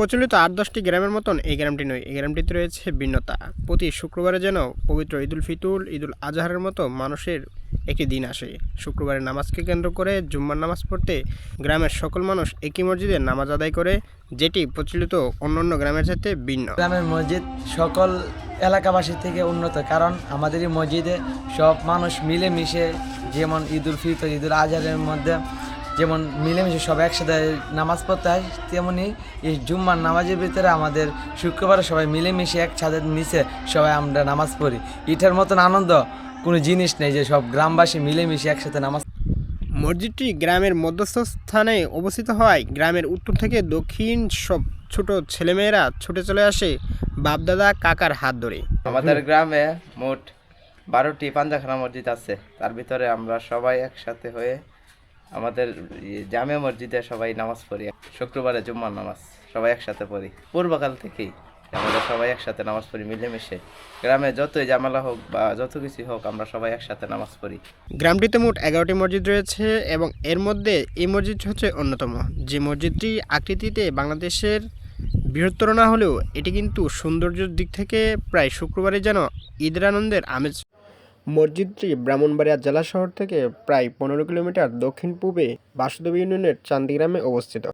প্রচলিত আট দশটি গ্রামের মতন এই গ্রামটি নয়। এই গ্রামটিতে রয়েছে ভিন্নতা। প্রতি শুক্রবারে যেন পবিত্র ঈদুল ফিতুল ঈদুল আজহারের মতো মানুষের একটি দিন আসে। শুক্রবারের নামাজকে কেন্দ্র করে জুম্মার নামাজ পড়তে গ্রামের সকল মানুষ একই মসজিদে নামাজ আদায় করে, যেটি প্রচলিত অন্যান্য গ্রামের সাথে ভিন্ন। গ্রামের মসজিদ সকল এলাকাবাসী থেকে উন্নত, কারণ আমাদের এই মসজিদে সব মানুষ মিলেমিশে যেমন ঈদুল ফিতর, ঈদুল আজহারের মধ্যে যেমন মিলেমিশে সব একসাথে নামাজ পড়তে হয় তেমনি এই জুম্মার নামাজের ভিতরে আমাদের শুক্রবারে সবাই মিলেমিশে এক ছাদের নিচে সবাই আমরা নামাজ পড়ি। এটার মতন আনন্দ কোনো জিনিস নেই যে সব গ্রামবাসী মিলেমিশে একসাথে নামাজ মসজিদটি গ্রামের মধ্যস্থ স্থানে অবস্থিত হওয়ায় গ্রামের উত্তর থেকে দক্ষিণ সব ছোট ছেলেমেয়েরা ছুটে চলে আসে বাপদাদা কাকার হাত ধরে। আমাদের গ্রামে মোট বারোটি পাঞ্জাখানা মসজিদ আছে। তার ভিতরে আমরা সবাই একসাথে হয়ে আমাদের ই জামে মসজিদে সবাই নামাজ পড়ি। শুক্রবারে জুম্মার নামাজ, সবাই একসাথে পড়ি। পূর্বকাল থেকেই আমরা সবাই একসাথে নামাজ পড়ি মিলেমিশে। গ্রামে যতই জামালা হোক বা যত কিছু হোক, আমরা সবাই একসাথে নামাজ পড়ি। গ্রামটিতে মোট এগারোটি মসজিদ রয়েছে এবং এর মধ্যে এই মসজিদটি হচ্ছে অন্যতম। যে মসজিদটি আকৃতিতে বাংলাদেশের বৃহত্তর না হলেও, এটি কিন্তু সৌন্দর্যের দিক থেকে প্রায় শুক্রবারে যেন ঈদের আনন্দের আমেজ। মসজিদটি ব্রাহ্মণবাড়িয়া জেলা শহর থেকে প্রায় পনেরো কিলোমিটার দক্ষিণ পূর্বে বাসুদেব ইউনিয়নের চান্দিগ্রামে অবস্থিত।